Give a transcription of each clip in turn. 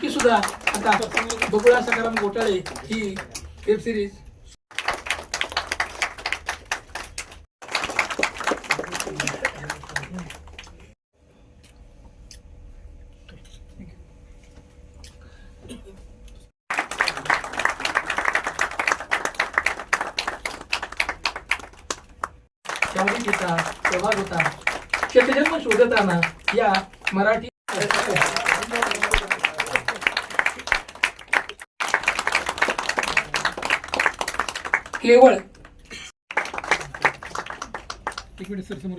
की सुद्धा आता बघूया सकाराम घोटाळे ही वेब सिरीज शोधताना या मराठी केवळ एक मिनिट सर समोर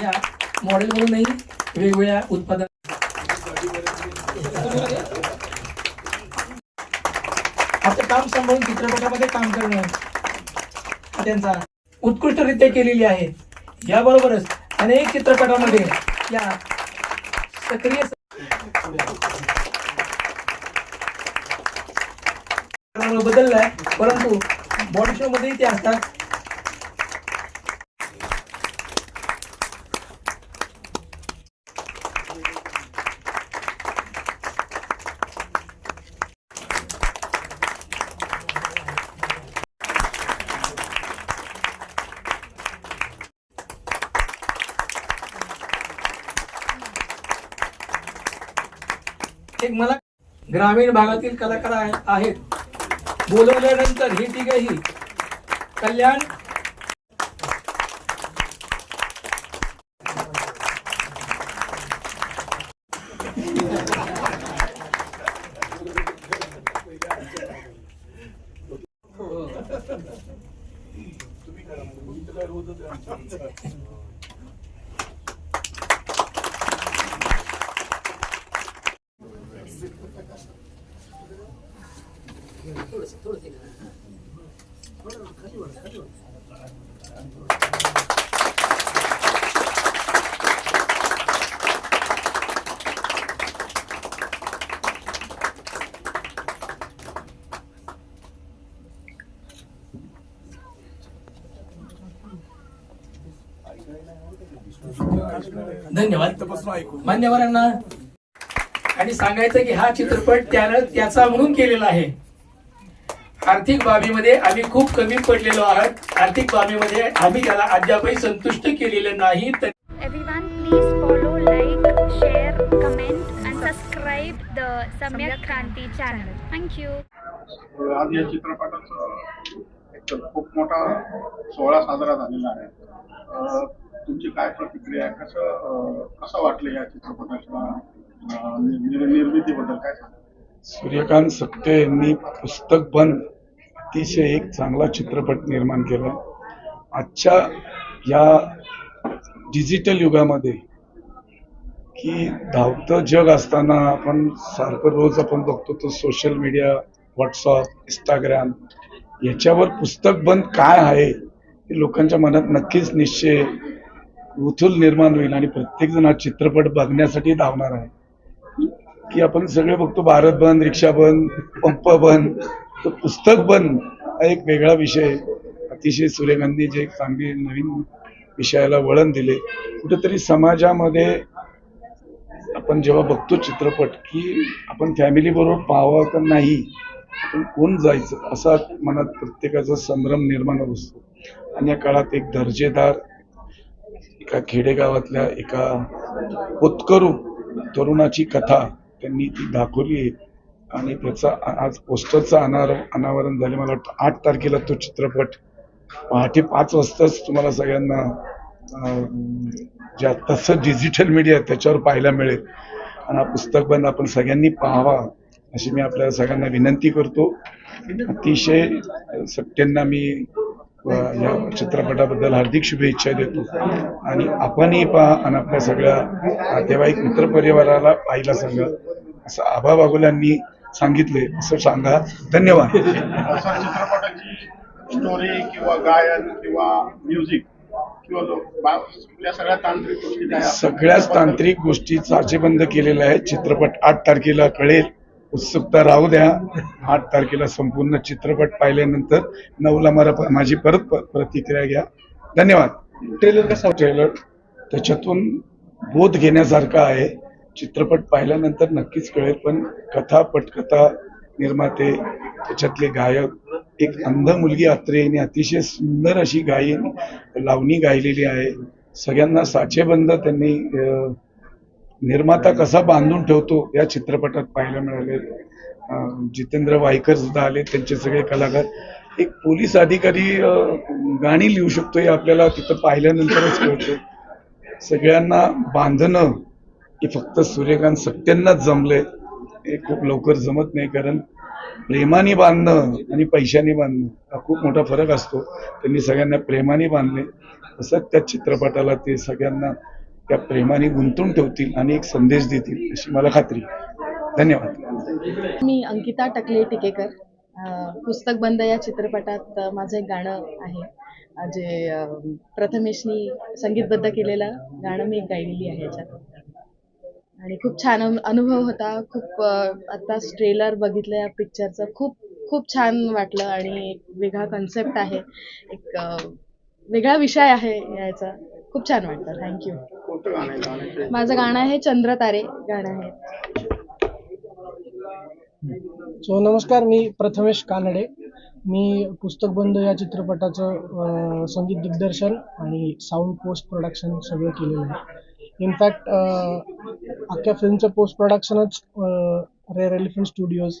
या मॉडेलवरूनही वेगवेगळ्या उत्पादन कलाकार म्हणून चित्रपटामध्ये काम करणं त्यांचा उत्कृष्टरित्या केलेली आहे. याबरोबरच अनेक चित्रपटामध्ये या सक्रिय बदललाय परंतु बॉडी शो मध्येही ते असतात. एक मला ग्रामीण भागातील कलाकार आहेत. बोलवल्यानंतर ही तिघही कल्याण धन्यवाद. मान्यवरांना. आणि सांगायचं की हा चित्रपट त्यानं त्याचा म्हणून केलेला आहे. आर्थिक बाबीमध्ये आम्ही खूप कमी पडलेलो आहोत. आर्थिक बाबीमध्ये आम्ही त्याला अद्यापही संतुष्ट केलेलं नाही. तर please follow, like, share, comment, and subscribe the Samyak Kranti channel. Thank you. आज या चित्रपटाचा एक खूप मोठा सोहळा साजरा झालेला आहे. अ, तुमची काय प्रतिक्रिया आहे? कसं कसं वाटलं या चित्रपटाच्या निर्मितीबद्दल काय सांगा सूर्यकांत सक्ते यांनी पुस्तक बंद अतिशय एक चांगला चित्रपट निर्माण केला आजच्या या डिजिटल युगामध्ये की धावतं जग असताना आपण सारखं रोज आपण बघतो तो सोशल मीडिया व्हॉट्सअप इंस्टाग्राम याच्यावर पुस्तक बंद काय आहे हे लोकांच्या मनात नक्कीच निश्चय उथूल निर्माण होईल आणि प्रत्येकजण हा चित्रपट बघण्यासाठी धावणार आहे. की आपण सगळे बघतो भारत बंद रिक्षा बंद पंप बंद तर पुस्तक बंद हा एक वेगळा विषय अतिशय सूर्यकांतनी जे एक चांगले नवीन विषयाला वळण दिले. कुठेतरी समाजामध्ये आपण जेव्हा बघतो चित्रपट की आपण फॅमिली बरोबर पाहावं का नाही आपण कोण जायचं असा मनात प्रत्येकाचा संभ्रम निर्माण होत असतो. आणि या काळात एक दर्जेदार एका खेडेगावातल्या एका होतकरू तरुणाची कथा त्यांनी ती दाखवली आहे. आणि त्याचा आज पोस्टरचं अनावर अनावरण झाले. मला वाटतं आठ तारखेला तो चित्रपट पहाटे पाच वाजताच तुम्हाला सगळ्यांना ज्या तसं डिजिटल मीडिया आहे त्याच्यावर पाहायला मिळेल. आणि हा पुस्तक बंद आपण सगळ्यांनी पाहावा अशी मी आपल्या सगळ्यांना विनंती करतो. अतिशय सत्यांना मी या चित्रपटाबद्दल हार्दिक शुभेच्छा देतो. आणि आपणही पहा आणि आपल्या सगळ्या नातेवाईक मित्रपरिवाराला पाहायला सांगा. असं आबा बागुलांनी सांगितले असं सांगा. धन्यवाद. चित्रपटाची स्टोरी किंवा गायन किंवा म्युझिक? सगळ्याच तांत्रिक गोष्टी साचेबंद केलेल्या आहेत चित्रपट आठ तारखेला कळेल. उत्सुकता राहू द्या. आठ तारखेला संपूर्ण चित्रपट पाहिल्यानंतर नऊला मला माझी परत प्रतिक्रिया घ्या. धन्यवाद. ट्रेलर कसा ट्रेलर त्याच्यातून बोध घेण्यासारखा आहे. चित्रपट पाहिल्यानंतर नक्कीच कळेल पण कथा पटकथा निर्माते त्याच्यातले गायक एक अंध मुलगी अत्रे अतिशय सुंदर अशी गायन लावणी गायलेली आहे. सगळ्यांना साचेबंद त्यांनी निर्माता कसा बांधून ठेवतो या चित्रपटात पाहायला मिळाले. जितेंद्र वायकर सुद्धा आले त्यांचे सगळे कलाकार. एक पोलीस अधिकारी गाणी लिहू शकतो हे आपल्याला तिथं पाहिल्यानंतरच कळतं. सगळ्यांना बांधणं हे फक्त सूर्यकांत सत्यांनाच जमले हे खूप लवकर जमत नाही कारण प्रेमाने बांधणं आणि पैशाने बांधणं हा खूप मोठा फरक असतो. त्यांनी सगळ्यांना प्रेमाने बांधले. तसंच त्या चित्रपटाला ते सगळ्यांना त्या प्रेमाने गुंतून ठेवतील आणि एक संदेश देतील अशी मला खात्री धन्यवाद. मी अंकिता टकले टिकेकर. पुस्तक बंद या चित्रपटात माझं एक गाणं आहे. जे प्रथमेशनी संगीतबद्ध केलेलं गाणं मी गायलेली आहे याच्यात. आणि खूप छान अनु- अनुभव होता. खूप आत्ताच ट्रेलर बघितलं या पिक्चरचं खूप खूप छान वाटलं आणि एक वेगळा कन्सेप्ट आहे. एक वेगळा विषय आहे याचा खूप छान वाटलं. थँक्यू माझं गाणं आहे? चंद्र तारे गाणं आहे सो नमस्कार. मी प्रथमेश कानडे. मी पुस्तक बंद या चित्रपटाचं संगीत दिग्दर्शन आणि साऊंड पोस्ट प्रोडक्शन सगळं केलेलं आहे. इनफॅक्ट uh, अख्ख्या फिल्मचं पोस्ट प्रोडक्शनच रेअर एलिफंट स्टुडिओज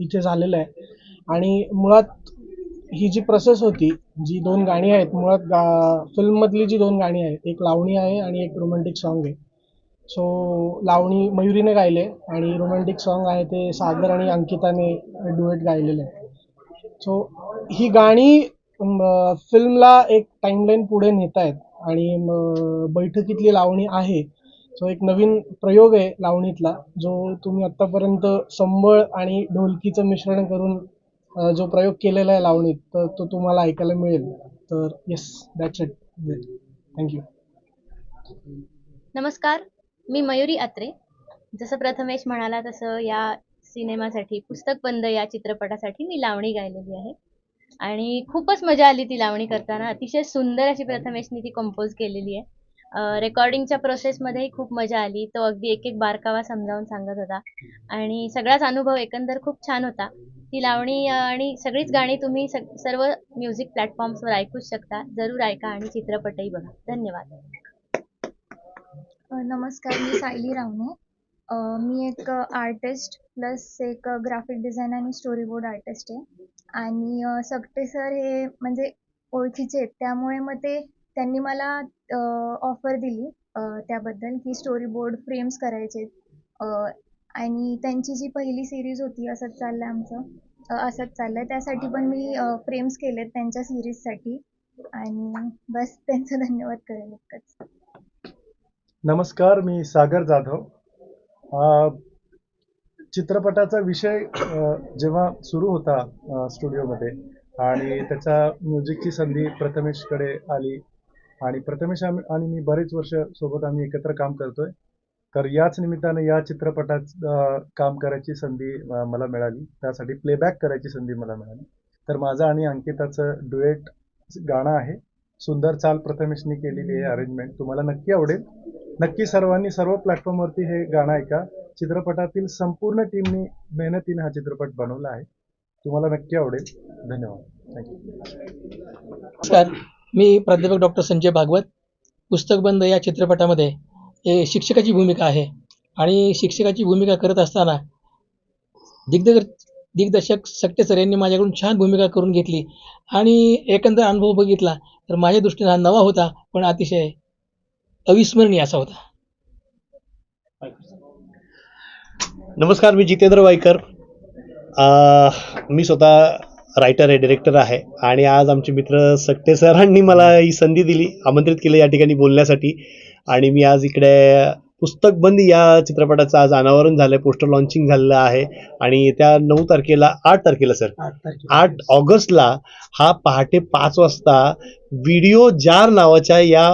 इथे झालेलं आहे. आणि मुळात ही जी प्रोसेस होती जी दोन गाणी आहेत मुळात गा फिल्ममधली जी दोन गाणी आहेत एक लावणी आहे आणि एक रोमॅन्टिक सॉन्ग आहे. सो लावणी मयुरीने गायले आणि रोमॅन्टिक सॉन्ग आहे ते सागर आणि अंकिताने डुएट गायलेलं आहे. सो ही गाणी फिल्मला एक टाईमलाईन पुढे नेत आहेत आणि बैठकीतली लावणी आहे. सो एक नवीन प्रयोग आहे लावणीतला जो तुम्ही आत्तापर्यंत संबळ आणि ढोलकीचं मिश्रण करून जो प्रयोग केलेला आहे लावणीत तर तो तुम्हाला ऐकायला मिळेल. तर येस दॅट्स इट थँक्यू नमस्कार मी मयुरी अत्रे. जसं प्रथमेश म्हणाला तसं या सिनेमासाठी पुस्तक बंद या चित्रपटासाठी मी लावणी गायलेली आहे. आणि खूपच मजा आली ती लावणी करताना. अतिशय सुंदर अशी प्रथमेशनी ती कंपोज केलेली आहे. रेकॉर्डिंगच्या प्रोसेसमध्येही खूप मजा आली. तो अगदी एक एक बारकावा समजावून सांगत होता. आणि सगळाच अनुभव एकंदर खूप छान होता. ती लावणी आणि सगळीच गाणी तुम्ही सर्व म्युझिक प्लॅटफॉर्म्सवर ऐकूच शकता. जरूर ऐका आणि चित्रपटही बघा. धन्यवाद. नमस्कार मी सायली रावणे. मी एक आर्टिस्ट प्लस एक ग्राफिक डिझाईन आणि स्टोरी बोर्ड आर्टिस्ट आहे. आणि सकटे सर हे म्हणजे ओळखीचे आहेत. त्यामुळे मग ते त्यांनी मला ऑफर दिली त्याबद्दल की स्टोरी बोर्ड फ्रेम्स करायचे आणि त्यांची जी पहिली सिरीज होती असंच चाललं आमचं असंच चाललं त्यासाठी पण मी फ्रेम्स केलेत त्यांच्या सिरीजसाठी आणि बस त्यांचं धन्यवाद करेल इतकंच. नमस्कार मी सागर जाधव. चित्रपटाचा विषय जेव्हा सुरू होता स्टुडिओमध्ये आणि त्याच्या म्युझिकची संधी प्रथमेशकडे आली आणि प्रथमेश आम्ही आणि मी बरेच वर्ष सोबत आम्ही एकत्र काम करतोय. तर याच निमित्ताने या चित्रपटात काम करायची संधी मला मिळाली. त्यासाठी प्लेबॅक करायची संधी मला मिळाली. तर माझं आणि अंकिताचं डुएट गाणं आहे. सुंदर चाल प्रथमेशनी केलेली आहे अरेंजमेंट तुम्हाला नक्की आवडेल. नक्की सर्वांनी सर्व प्लॅटफॉर्मवरती हे गाणं ऐका. चित्रपटातील संपूर्ण टीमने मेहनतीने हा चित्रपट बनवला आहे. तुम्हाला नक्की आवडेल. धन्यवाद. थँक्यू नमस्कार. मी प्राध्यापक डॉक्टर संजय भागवत. पुस्तक बंद या चित्रपटामध्ये हे शिक्षकाची भूमिका आहे. आणि शिक्षकाची भूमिका करत असताना दिग्दग दिग्दर्शक सक्टे सर यांनी माझ्याकडून छान भूमिका करून घेतली. आणि एकंदर अनुभव बघितला तर माझ्या दृष्टीने हा नवा होता पण अतिशय अविस्मरणीय असा होता. नमस्कार मी जितेंद्र वायकर. मी स्वतः रायटर आहे डिरेक्टर आहे. आणि आज आमचे मित्र सक्ते सरांनी मला ही संधी दिली आमंत्रित केलं या ठिकाणी बोलण्यासाठी. आणि मी आज इकडे पुस्तक बंदी या चित्रपटाचं आज अनावरण झालं पोस्टर लॉन्चिंग झालेलं आहे. आणि त्या नऊ तारखेला आठ तारखेला सर आठ ऑगस्टला हा पहाटे पाच वाजता व्हिडिओ जार नावाच्या या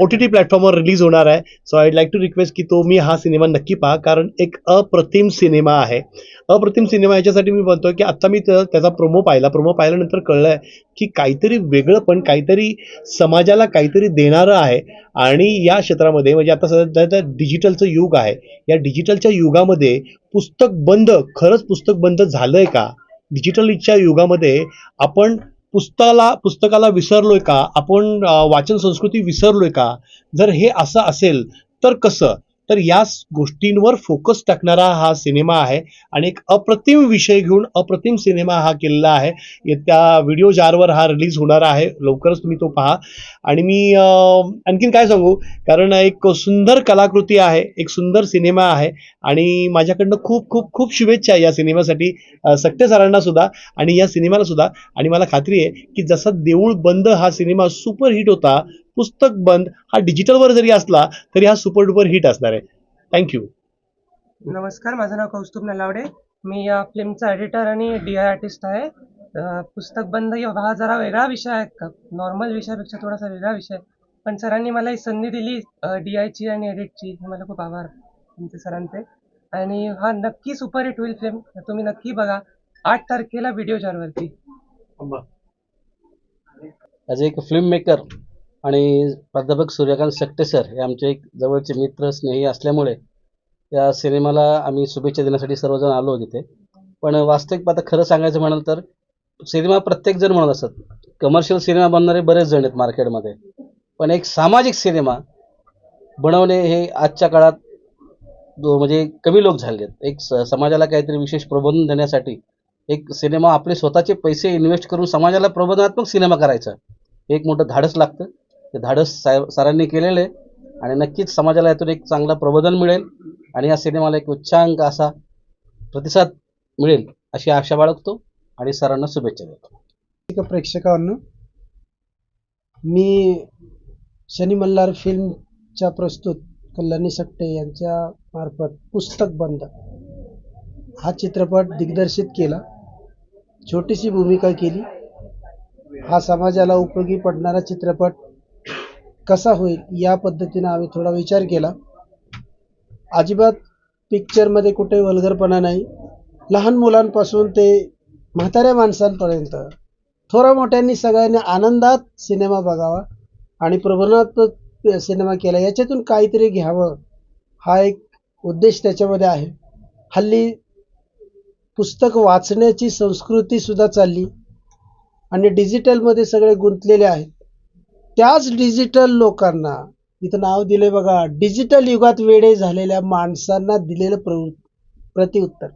ओ टी टी प्लॅटफॉर्मवर रिलीज होणार आहे. So I like to request की तो मी हा सिनेमा नक्की पहा कारण एक अप्रतिम सिनेमा आहे. अप्रतिम सिनेमा याच्यासाठी मी म्हणतो की आत्ता मी त्या- त्याचा प्रोमो पाहिला. प्रोमो पाहिल्यानंतर कळलं की काहीतरी वेगळं पण काहीतरी समाजाला काहीतरी देणारं आहे. आणि या क्षेत्रामध्ये म्हणजे आता सध्या डिजिटलचं युग आहे. या डिजिटलच्या युगामध्ये पुस्तक बंद खरंच पुस्तक बंद झालंय का? डिजिटलच्या युगामध्ये आपण पुस्तकाला पुस्तकाला विसरलोय का? आपण वाचन संस्कृती विसरलोय का? जर हे असं असेल तर कसं? तर या गोष्टींवर फोकस टाकणारा हा सिनेमा आहे. आणि एक अप्रतिम विषय घेऊन अप्रतिम सिनेमा हा केलेला आहे. येत्या व्हिडिओ जारवर हा रिलीज होणार आहे. लवकरच तुम्ही तो पहा. आणि मी आणखीन काय सांगू? कारण एक सुंदर कलाकृती आहे. एक सुंदर सिनेमा आहे. आणि माझ्याकडनं खूप खूप खूप शुभेच्छा या सिनेमासाठी अं, सक्ते सरांना सुद्धा आणि या सिनेमाला सुद्धा. आणि मला खात्री आहे की जसा देऊळ बंद हा सिनेमा सुपरहिट होता पुस्तक बंद हा डिजिटलवर जरी असला तरी हा सुपर डुपर हिट असणार आहे. थँक्यू नमस्कार माझं नाव कौस्तुभ नलावडे. मी या फिल्मचा एडिटर आणि डी आय आर्टिस्ट आहे. पुस्तक बंद या हा जरा वेगळा विषय आहे. नॉर्मल विषयापेक्षा थोडासा वेगळा विषय आहे. पण सरांनी मला ही संधी दिली डी आयची आणि एडिटची हे मला खूप आभार तुमचे सरांचे. आणि हा नक्की सुपरहिट होईल फिल्म तुम्ही नक्की बघा. आठ तारखेला व्हिडिओ चारवरती. ॲज एक फिल्म मेकर आणि प्राध्यापक सूर्यकांत सकटे सर हे आमचे एक जवळचे मित्र स्नेही असल्यामुळे या सिनेमाला आम्ही शुभेच्छा देण्यासाठी सर्वजण आलो तिथे. पण वास्तविक आता खरं सांगायचं म्हणाल तर सिनेमा प्रत्येकजण म्हणत असत कमर्शियल सिनेमा बनणारे बरेच जण आहेत मार्केटमध्ये. पण एक सामाजिक सिनेमा बनवणे हे आजच्या काळात म्हणजे कमी लोक झाले आहेत. एक स समाजाला काहीतरी विशेष प्रबोधन देण्यासाठी एक सिनेमा आपले स्वतःचे पैसे इन्व्हेस्ट करून समाजाला प्रबोधनात्मक सिनेमा करायचा एक मोठं धाडस लागतं. ते धाडस साहेब सरांनी केलेलं आहे आणि नक्कीच समाजाला यातून एक चांगलं प्रबोधन मिळेल आणि या सिनेमाला एक उच्चांक असा प्रतिसाद मिळेल अशी आशा बाळगतो आणि सरांना शुभेच्छा देतो. प्रेक्षकांना मी शनी मल्हार फिल्मच्या प्रस्तुत कल्याणी सकटे यांच्या मार्फत पुस्तक बंद हा चित्रपट दिग्दर्शित केला. छोटीशी भूमिका केली. हा समाजाला उपयोगी पडणारा चित्रपट कसा होईल या पद्धतीनं आम्ही थोडा विचार केला. अजिबात पिक्चरमध्ये कुठे वल्गरपणा नाही. लहान मुलांपासून ते म्हाताऱ्या माणसांपर्यंत थोड्या मोठ्यांनी सगळ्यांनी आनंदात सिनेमा बघावा आणि प्रबोधनात्मक सिनेमा केला. याच्यातून काहीतरी घ्यावं हा एक उद्देश त्याच्यामध्ये आहे. हल्ली पुस्तक वाचण्याची संस्कृतीसुद्धा चालली आणि डिजिटलमध्ये सगळे गुंतलेले आहेत. त्याच डिजिटल लोकांना इथं नाव दिले बघा डिजिटल युगात वेडे झालेल्या माणसांना दिलेलं प्र प्रतिउत्तर.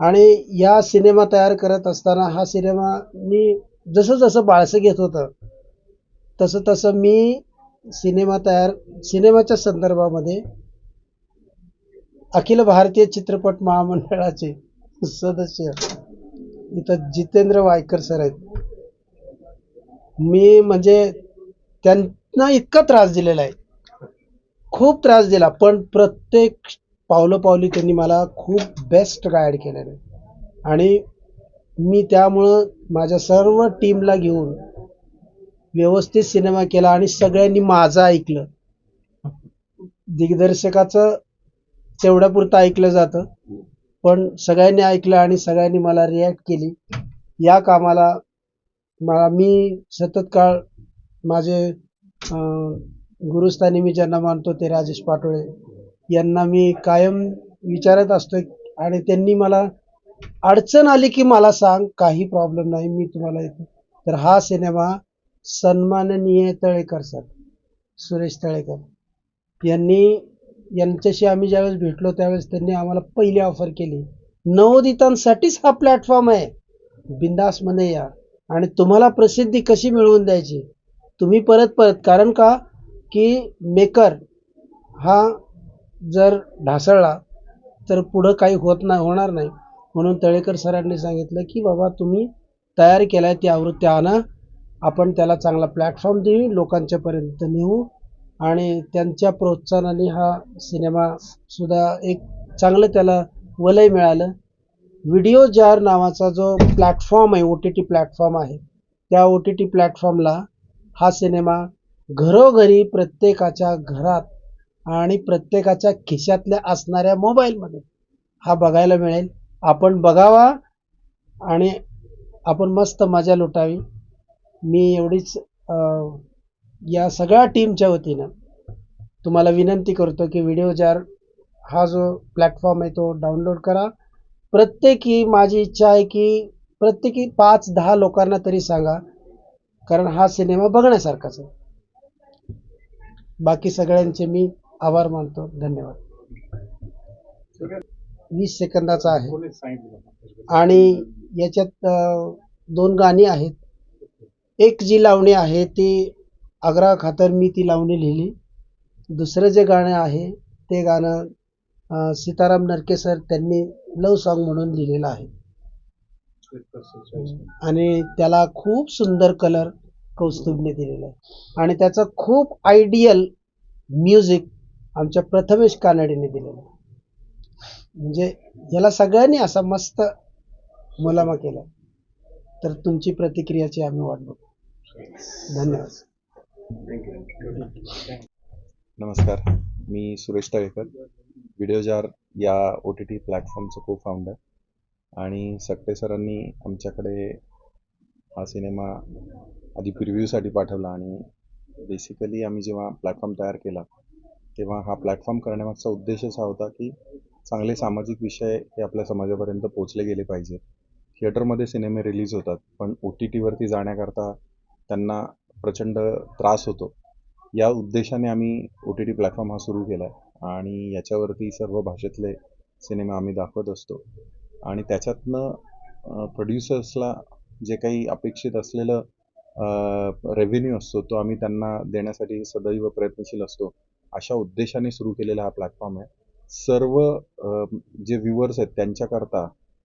आणि या सिनेमा तयार करत असताना हा सिनेमा मी जसं जसं बाळसं घेत होतं तसं तसं मी सिनेमा तयार सिनेमाच्या संदर्भामध्ये अखिल भारतीय चित्रपट महामंडळाचे सदस्य इथं जितेंद्र वायकर सर आहेत. मी म्हणजे त्यांना इतका त्रास दिलेला आहे. खूप त्रास दिला पण प्रत्येक पावलोपावली त्यांनी मला खूप बेस्ट गाईड केलेलं. आहे आणि मी त्यामुळं माझ्या सर्व टीमला घेऊन व्यवस्थित सिनेमा केला आणि सगळ्यांनी माझं ऐकलं. दिग्दर्शकाचं तेवढ्यापुरतं ऐकलं जातं पण सगळ्यांनी ऐकलं आणि सगळ्यांनी मला रिॲक्ट केली. या कामाला मला मी सतत काळ माझे गुरुस्थानी मी ज्यांना मानतो ते राजेश पाटोळे. यांना मी कायम विचारत असतो आणि त्यांनी मला अडचण आली की मला सांग काही प्रॉब्लेम नाही मी तुम्हाला येतो. तर हा सिनेमा सन्माननीय तळेकर सर सुरेश तळेकर यांनी यांच्याशी आम्ही ज्यावेळेस भेटलो त्यावेळेस त्यांनी आम्हाला पहिली ऑफर केली. नवोदितांसाठीच हा प्लॅटफॉर्म आहे. बिंदासमध्ये या. आणि तुम्हाला प्रसिद्धी कशी मिळवून द्यायची? तुम्ही परत परत कारण का? की मेकर हा जर ढासळला तर पुढं काही होत नाही होणार नाही. म्हणून तळेकर सरांनी सांगितलं की बाबा तुम्ही तयार केलाय ती आवृत्ती आणा आपण त्याला चांगला प्लॅटफॉर्म देऊ लोकांच्यापर्यंत नेऊ आणि त्यांच्या प्रोत्साहनाने हा सिनेमासुद्धा एक चांगलं त्याला वलय मिळालं. व्हिडिओ जार नावाचा जो प्लॅटफॉर्म आहे ओ टी टी प्लॅटफॉर्म आहे त्या ओ टी टी प्लॅटफॉर्मला हा सिनेमा घरोघरी प्रत्येकाच्या घरात आणि प्रत्येकाच्या खिशातल्या असणाऱ्या मोबाईलमध्ये हा बघायला मिळेल. आपण बघावा आणि आपण मस्त मजा लुटावी. मी एवढीच या सगळ्या टीमच्या वतीनं तुम्हाला विनंती करतो की व्हिडिओ जार हा जो प्लॅटफॉर्म आहे तो डाउनलोड करा. प्रत्येकी माझी इच्छा आहे की प्रत्येकी पाच दहा लोकांना तरी सांगा. कारण हा सिनेमा बघण्यासारखाच आहे. बाकी सगळ्यांचे मी आभार मानतो. धन्यवाद. वीस सेकंदाचा आहे. आणि याच्यात दोन गाणी आहेत. एक जी लावणी आहे ती आग्रा खातर मी ती लावणी लिहिली. दुसरं जे गाणं आहे ते गाणं सीताराम नरके सर त्यांनी लव सॉन्ग म्हणून लिहिलेलं आहे. आणि त्याला खूप सुंदर कलर कौस्तुभने दिलेला आहे. आणि त्याचं खूप आयडियल म्युझिक आमच्या प्रथमेश कानडीने दिलेलं आहे. म्हणजे याला सगळ्यांनी असा मस्त मुलामा केला तर तुमची प्रतिक्रियाची आम्ही वाट बघू. धन्यवाद. नमस्कार. मी सुरेश तळेकर. व्हिडिओजार या ओ टी टी प्लॅटफॉर्मचं को फाउंडर आणि सकटे सरांनी आमच्याकडे हा सिनेमा आधी प्रिव्ह्यूसाठी पाठवला आणि बेसिकली आम्ही जेव्हा प्लॅटफॉर्म तयार केला तेव्हा हा प्लॅटफॉर्म करण्यामागचा उद्देश असा होता की चांगले सामाजिक विषय हे आपल्या समाजापर्यंत पोचले गेले पाहिजेत थिएटरमध्ये सिनेमे रिलीज होतात पण ओ टी टीवरती जाण्याकरता त्यांना प्रचंड त्रास होतो. या उद्देशाने आम्ही ओ टी टी प्लॅटफॉर्म हा सुरू केला आहे आणि याच्यावरती सर्व भाषेतले सिनेमा आम्ही दाखवत असतो. आणि त्याच्यातनं प्रोड्युसर्सला जे काही अपेक्षित असलेलं रेव्हेन्यू असतो तो आम्ही त्यांना देण्यासाठी सदैव प्रयत्नशील असतो. अशा उद्देशाने सुरू केलेला हा प्लॅटफॉर्म आहे. सर्व जे व्ह्युअर्स आहेत त्यांच्याकरता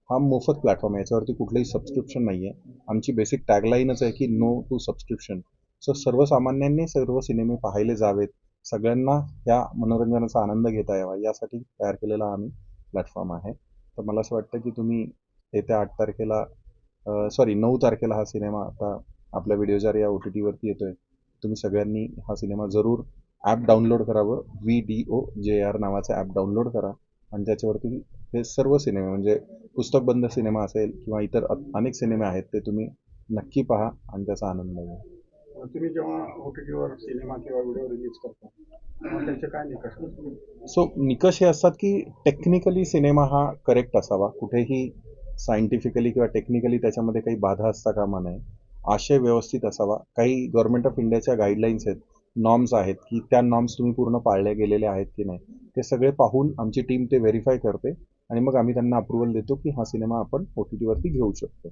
हा मोफत प्लॅटफॉर्म आहे. याच्यावरती कुठलंही सबस्क्रिप्शन नाही आहे आमची बेसिक टॅगलाईनच आहे की नो टू सबस्क्रिप्शन सो सर्वसामान्यांनी सर्व सिनेमे पाहिले जावेत. सगळ्यांना या मनोरंजनाचा आनंद घेता यावा यासाठी तयार केलेला आम्ही प्लॅटफॉर्म आहे. तर मला असं वाटतं की तुम्ही येत्या आठ तारखेला सॉरी नऊ तारखेला हा सिनेमा आता आपल्या व्हिडिओजार या ओ टी टीवरती येतोय. तुम्ही सगळ्यांनी हा सिनेमा जरूर ॲप डाउनलोड करावं V D O J R नावाचं ॲप डाउनलोड करा. आणि त्याच्यावरती हे सर्व सिनेमे म्हणजे पुस्तकबंद सिनेमा असेल किंवा इतर अनेक सिनेमे आहेत ते तुम्ही नक्की पहा आणि त्याचा आनंद घ्या. तुम्ही जेव्हा ओ टी टीवर सिनेमा किंवा व्हिडिओ रिलीज करता त्याचे काय निकष सो निकष हे असतात की टेक्निकली सिनेमा हा करेक्ट असावा. कुठेही सायंटिफिकली किंवा टेक्निकली त्याच्यामध्ये काही बाधा असता कामा नये. आशय व्यवस्थित असावा. काही गव्हर्नमेंट ऑफ इंडियाच्या गाईडलाईन्स आहेत. नॉर्म्स आहेत की त्या नॉर्म्स तुम्ही पूर्ण पाळल्या गेलेल्या आहेत की नाही. ते सगळे पाहून आमची टीम ते व्हेरीफाय करते आणि मग आम्ही त्यांना अप्रुव्हल देतो की हा सिनेमा आपण ओ टी टीवरती घेऊ शकतो.